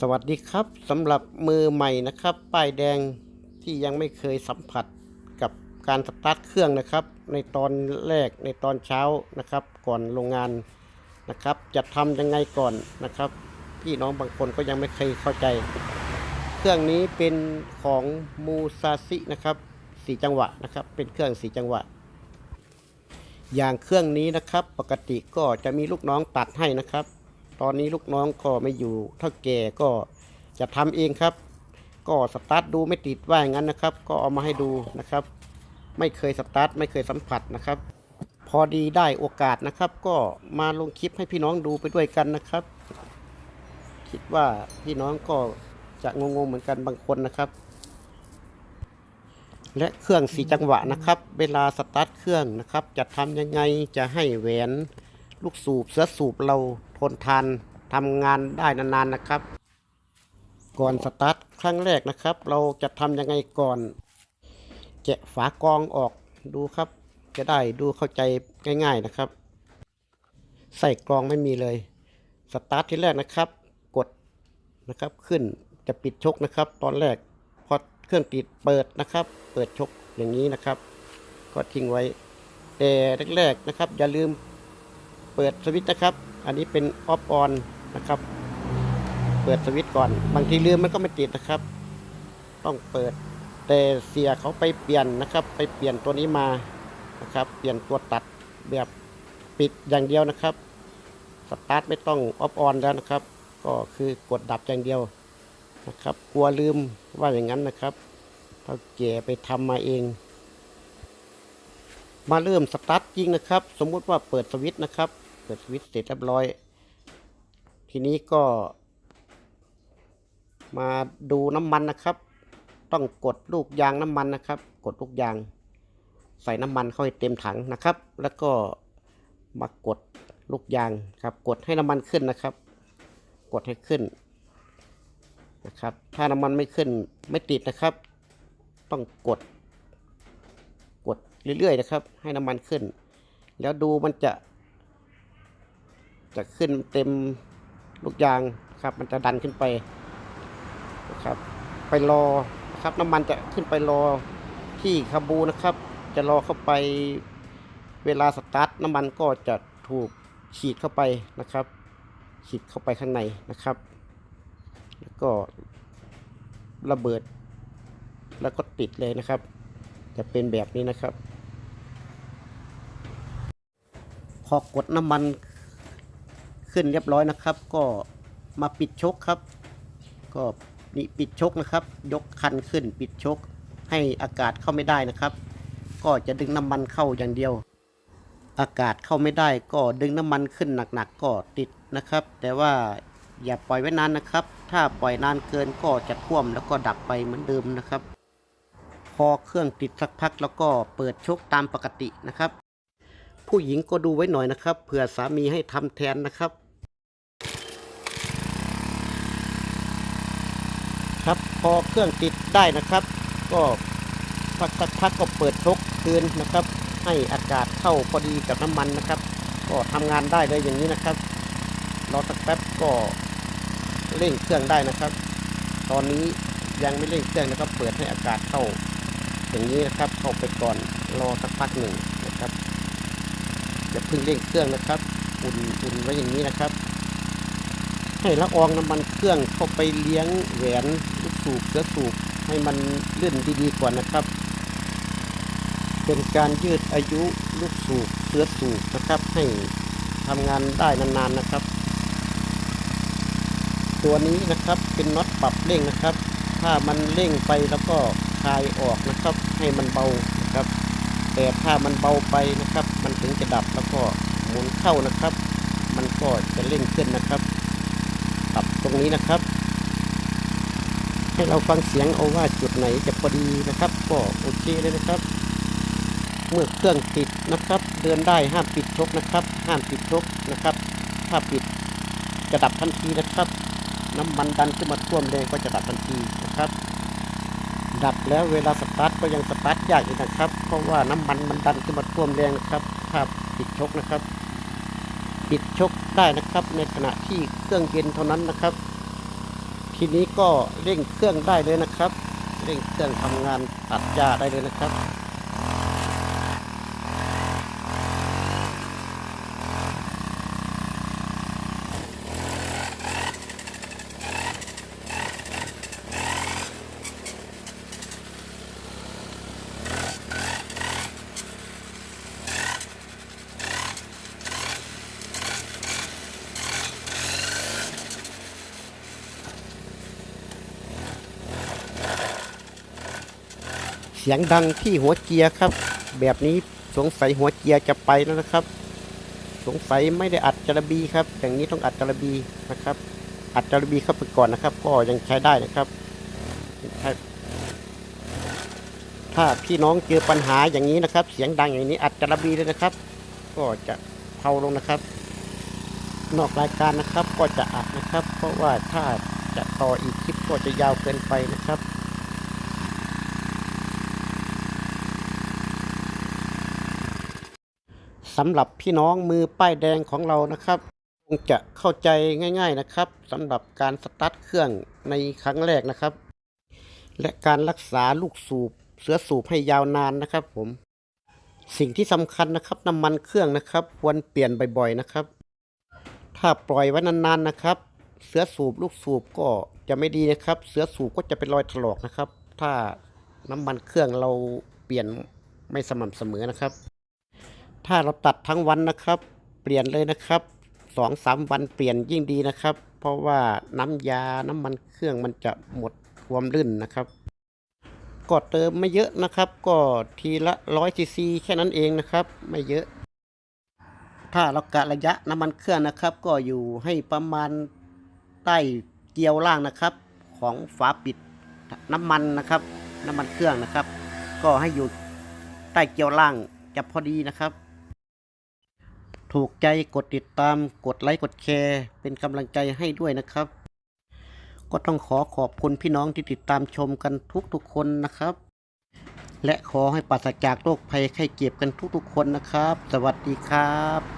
สวัสดีครับสำหรับมือใหม่นะครับ ป้ายแดงที่ยังไม่เคยสัมผัสกับการสตาร์ทเครื่องนะครับ ในตอนแรกในตอนเช้านะครับ ก่อนโรงงานนะครับ จะทำยังไงก่อนนะครับ พี่น้องบางคนก็ยังไม่เคยเข้าใจ เครื่องนี้เป็นของมูซาซินะครับสี่จังหวะนะครับ เป็นเครื่องสี่จังหวะ อย่างเครื่องนี้นะครับ ปกติก็จะมีลูกน้องตัดให้นะครับ ตอนนี้ลูกน้องก็ไม่อยู่เท่าแก่ก็จะทำเองครับ ก็สตาร์ทดูไม่ติดว่าอย่างนั้นนะครับ ก็เอามาให้ดูนะครับ ไม่เคยสตาร์ทไม่เคยสัมผัสนะครับ พอดีได้โอกาสนะครับ ก็มาลงคลิปให้พี่น้องดูไปด้วยกันนะครับ คิดว่าพี่น้องก็จะงงๆเหมือนกันบางคนนะครับ และเครื่องสีจังหวะนะครับ เวลาสตาร์ทเครื่องนะครับ จะทำยังไงจะให้แหวน ลูกสูบเสือสูบเราทนทานทำงานได้นานๆนะครับ ก่อนสตาร์ทครั้งแรกนะครับ เราจะทำยังไงก่อนแกะฝากรองออกดูครับ จะได้ดูเข้าใจง่าย ๆนะครับ ใส่กรองไม่มีเลย สตาร์ทที่แรกนะครับ กดนะครับขึ้นจะปิดชกนะครับ ตอนแรกพอเครื่องติดเปิดนะครับ เปิดชกอย่างนี้นะครับ ก็ทิ้งไว้แต่แรกๆนะครับ อย่าลืม เปิดสวิตช์นะครับ อันนี้เป็นออฟออนนะครับ เปิดสวิตช์ก่อน บางทีลืมมันก็ไม่ติดนะครับ ต้องเปิด แต่เสียเขาไปเปลี่ยนนะครับ ไปเปลี่ยนตัวนี้มานะครับ เปลี่ยนตัวตัดแบบปิดอย่างเดียวนะครับ สตาร์ทไม่ต้องออฟออนแล้วนะครับ ก็คือกดดับอย่างเดียวนะครับ กลัวลืมว่าอย่างนั้นนะครับเท่าแก่ไปทำมาเอง มาเริ่มสตาร์ทจริงนะครับ สมมุติว่าเปิดสวิตช์นะครับ เปิดสวิตช์เสร็จเรียบร้อย ทีนี้ก็ มาดูน้ำมันนะครับ ต้องกดลูกยางน้ำมันนะครับ กดลูกยาง ใส่น้ำมันเข้าให้เต็มถังนะครับ แล้วก็มากดลูกยางครับ กดให้น้ำมันขึ้นนะครับ กดให้ขึ้นนะครับ ถ้าน้ำมันไม่ขึ้นไม่ติดนะครับ ต้องกด กดเรื่อยๆนะครับ ให้น้ำมันขึ้น แล้วดูมันจะ จะขึ้นเต็มลูกยางครับ มันจะดันขึ้นไปนะครับไปรอนะครับน้ำมันจะขึ้นไปรอที่คาบูนะครับ จะรอเข้าไปเวลาสตาร์ทน้ำมันก็จะถูกฉีดเข้าไปนะครับ ฉีดเข้าไปข้างในนะครับ แล้วก็ระเบิด แล้วก็ติดเลยนะครับ จะเป็นแบบนี้นะครับ พอกดน้ำมัน ขึ้นเรียบร้อยนะครับ ก็มาปิดชกครับ ก็นี่ปิดชกนะครับ ยกคันขึ้นปิดชก ให้อากาศเข้าไม่ได้นะครับ ก็จะดึงน้ำมันเข้าอย่างเดียว อากาศเข้าไม่ได้ก็ดึงน้ำมันขึ้นหนักๆก็ติดนะครับ แต่ว่าอย่าปล่อยไว้นานนะครับ ถ้าปล่อยนานเกินก็จะท่วมแล้วก็ดับไปเหมือนเดิมนะครับ พอเครื่องติดสักพักแล้วก็เปิดชกตามปกตินะครับ ผู้หญิงก็ดูไว้หน่อยนะครับเผื่อสามีให้ทำแทนนะครับ ครับ พอเครื่องติดได้นะครับ ก็พักสักพักก็เปิดชกคืนนะครับ ให้อากาศเข้าพอดีกับน้ำมันนะครับ ก็ทำงานได้เลยอย่างนี้นะครับรอสักแป๊บก็เร่งเครื่องได้นะครับ ตอนนี้ยังไม่เร่งเครื่องนะครับ เปิดให้อากาศเข้า อย่างนี้นะครับ เข้าไปก่อนรอสักพักหนึ่งนะครับอย่าเพิ่งเร่งเครื่องนะครับ อุ่นอุ่นไว้อย่างนี้นะครับ ให้ละอองน้ำมันเครื่องเข้าไปเลี้ยงแหวนลูกสูบเสือสูบให้มันลื่นดีๆก่อนนะครับ เป็นการยืดอายุลูกสูบเสือสูบนะครับ ให้ทำงานได้นานๆนะครับ ตัวนี้นะครับเป็นน็อตปรับเร่งนะครับ ถ้ามันเร่งไปแล้วก็คลายออกนะครับ ให้มันเบานะครับแต่ถ้ามันเบาไปนะครับ มันถึงจะดับแล้วก็หมุนเข้านะครับ มันก็จะเร่งขึ้นนะครับ ตรงนี้นะครับ ให้เราฟังเสียงเอาว่าจุดไหนจะพอดีนะครับ ก็โอเคเลยนะครับ เมื่อเครื่องติดนะครับ เดินได้ห้ามปิดชกนะครับ ห้ามปิดชกนะครับ ถ้าปิดจะดับทันทีนะครับ น้ำมันดันขึ้นมาท่วมแรงก็จะดับทันทีนะครับ ดับแล้วเวลาสตาร์ทก็ยังสตาร์ทยากอยู่นะครับ เพราะว่าน้ำมันมันดันขึ้นมาท่วมแรงนะครับถ้าปิดชกนะครับ ปิดชก ได้นะครับ ในขณะที่เครื่องเย็นเท่านั้นนะครับ ทีนี้ก็เร่งเครื่องได้เลยนะครับ เร่งเครื่องทำงานตัดหญ้าได้เลยนะครับ สียงดังที่หัวเกียร์ครับ แบบนี้สงสัยหัวเกียร์จะไปแล้วนะครับ สงสัยไม่ได้อัดจระบีครับ อย่างนี้ต้องอัดจระบีนะครับ อัดจระบีเข้าไปก่อนนะครับ ก็ยังใช้ได้นะครับ ถ้าพี่น้องเจอปัญหาอย่างนี้นะครับ เสียงดังอย่างนี้อัดจระบีเลยนะครับ ก็จะเผาลงนะครับ นอกรายการนะครับก็จะอัดนะครับ เพราะว่าถ้าจะต่ออีกคลิปก็จะยาวเกินไปนะครับ สำหรับพี่น้องมือป้ายแดงของเรานะครับคงจะเข้าใจง่าย ๆนะครับสำหรับการสตาร์ทเครื่องในครั้งแรกนะครับ และการรักษาลูกสูบเสือสูบให้ยาวนานนะครับผม สิ่งที่สำคัญนะครับน้ำมันเครื่องนะครับ ควรเปลี่ยนบ่อยๆนะครับ ถ้าปล่อยไว้นานๆนะครับ เสือสูบลูกสูบก็จะไม่ดีนะครับ เสือสูบก็จะเป็นรอยถลอกนะครับ ถ้าน้ำมันเครื่องเราเปลี่ยนไม่สม่ำเสมอนะครับ ถ้าเราตัดทั้งวันนะครับ เปลี่ยนเลยนะครับสองสามวันเปลี่ยนยิ่งดีนะครับ เพราะว่าน้ำยาน้ำมันเครื่องมันจะหมดความลื่นนะครับก็เติมไม่เยอะนะครับ ก็ทีละร้อยซีซีแค่นั้นเองนะครับ ไม่เยอะ ถ้าเรากะระยะน้ำมันเครื่องนะครับ ก็อยู่ให้ประมาณใต้เกลียวล่างนะครับ ของฝาปิดน้ำมันนะครับ น้ำมันเครื่องนะครับ ก็ให้อยู่ใต้เกลียวล่างจะพอดีนะครับ ถูกใจกดติดตามกดไลค์กดแชร์ เป็นกำลังใจให้ด้วยนะครับ ก็ต้องขอขอบคุณพี่น้องที่ติดตามชมกันทุกๆคนนะครับ และขอให้ปราศจากโรคภัยไข้เจ็บกันทุกๆคนนะครับ สวัสดีครับ